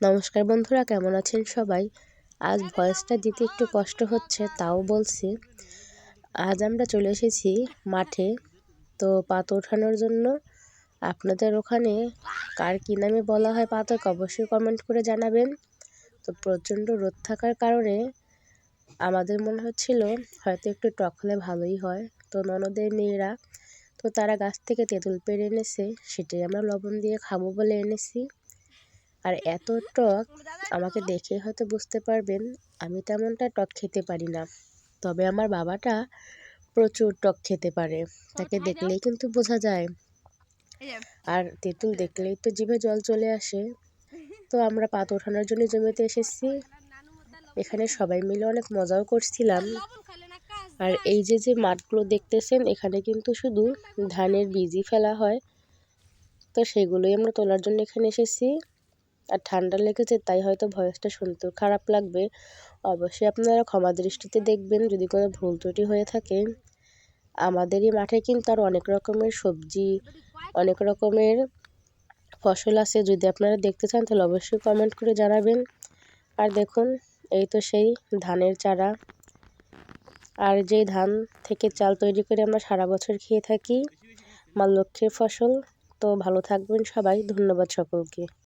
নমস্কার বন্ধুরা, কেমন আছেন সবাই? আজ ভয়েসটা দিতে একটু কষ্ট হচ্ছে, তাও বলছি। আজ আমরা চলে এসেছি মাঠে। তো পাত ওঠানোর জন্য আপনাদের ওখানে কার কী নামে বলা হয় পাতক অবশ্যই কমেন্ট করে জানাবেন। তো প্রচণ্ড রোদ থাকার কারণে আমাদের মনে হচ্ছিল হয়তো একটু টক হলে ভালোই হয়। তো ননদের মেয়েরা তো তারা গাছ থেকে তেঁতুল পেড়ে এনেছে, সেটাই আমরা লবণ দিয়ে খাব বলে এনেছি। আর এত টক, আমাকে দেখে হয়তো বুঝতে পারবেন, আমি তেমনটা টক খেতে পারি না। তবে আমার বাবাটা প্রচুর টক খেতে পারে, তাকে দেখলেই কিন্তু বোঝা যায়। আর তেঁতুল দেখলেই তো জিভে জল চলে আসে। তো আমরা পাত ওঠানোর জন্য জমিতে এসেছি। এখানে সবাই মিলে অনেক মজাও করছিলাম। আর এই যে যে মাঠগুলো দেখতেছেন, এখানে কিন্তু শুধু ধানের বীজই ফেলা হয়। তো সেগুলোই আমরা তোলার জন্য এখানে এসেছি। আর ঠান্ডা লেগেছে, তাই হয়তো ভয়েসটা শুনতে খারাপ লাগবে। অবশ্যই আপনারা ক্ষমা দৃষ্টিতে দেখবেন, যদি কোনো ভুল ত্রুটি হয়ে থাকে। আমাদের এই মাঠে কিন্তু আর অনেক রকমের সবজি, অনেক রকমের ফসল আছে। যদি আপনারা দেখতে চান, তাহলে অবশ্যই কমেন্ট করে জানাবেন। আর দেখুন, এই তো সেই ধানের চারা। আর যেই ধান থেকে চাল তৈরি করে আমরা সারা বছর খেয়ে থাকি, মা লক্ষ্মীর ফসল। তো ভালো থাকবেন সবাই, ধন্যবাদ সকলকে।